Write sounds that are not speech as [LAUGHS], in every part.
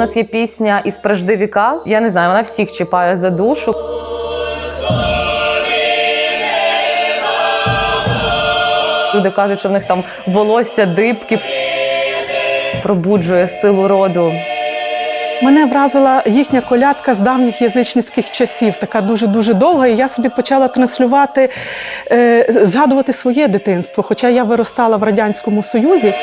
нас є пісня із «Пражди віка. Я не знаю, вона всіх чіпає за душу. Люди кажуть, що в них там волосся дибки пробуджує силу роду. Мене вразила їхня колядка з давніх язичницьких часів, така дуже дуже довга. І я собі почала транслювати, е, згадувати своє дитинство. Хоча я виростала в радянському союзі.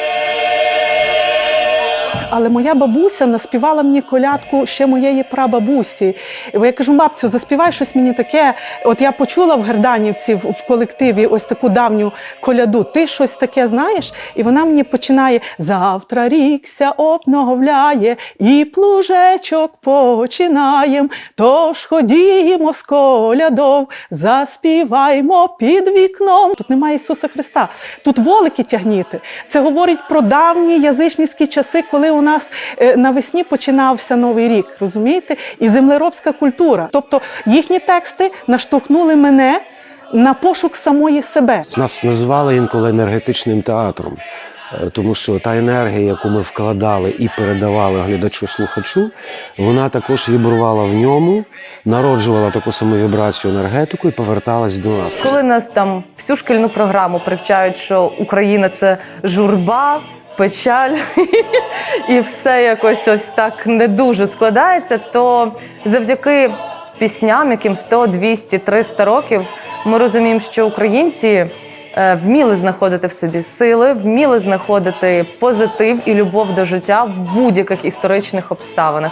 Але моя бабуся наспівала мені колядку ще моєї прабабусі. І Я кажу, бабцю, заспівай щось мені таке. От я почула в Герданівці в колективі ось таку давню коляду. Ти щось таке знаєш? І вона мені починає завтра рікся обновляє, і плужечок починаєм. Тож ходімо з колядов, заспіваймо під вікном. Тут немає Ісуса Христа. Тут волики тягніти. Це говорить про давні язичницькі часи, коли у нас е, навесні починався новий рік, розумієте? І землеробська культура. Тобто їхні тексти наштовхнули мене на пошук самої себе. Нас називали інколи енергетичним театром, е, тому що та енергія, яку ми вкладали і передавали глядачу-слухачу, вона також вібрувала в ньому, народжувала таку саму вібрацію енергетику і поверталась до нас. Коли нас там всю шкільну програму привчають, що Україна це журба, печаль, [LAUGHS] і все якось ось так не дуже складається, то завдяки пісням, яким 100, 200, 300 років, ми розуміємо, що українці. е, Вміли знаходити в собі сили, вміли знаходити позитив і любов до життя в будь-яких історичних обставинах.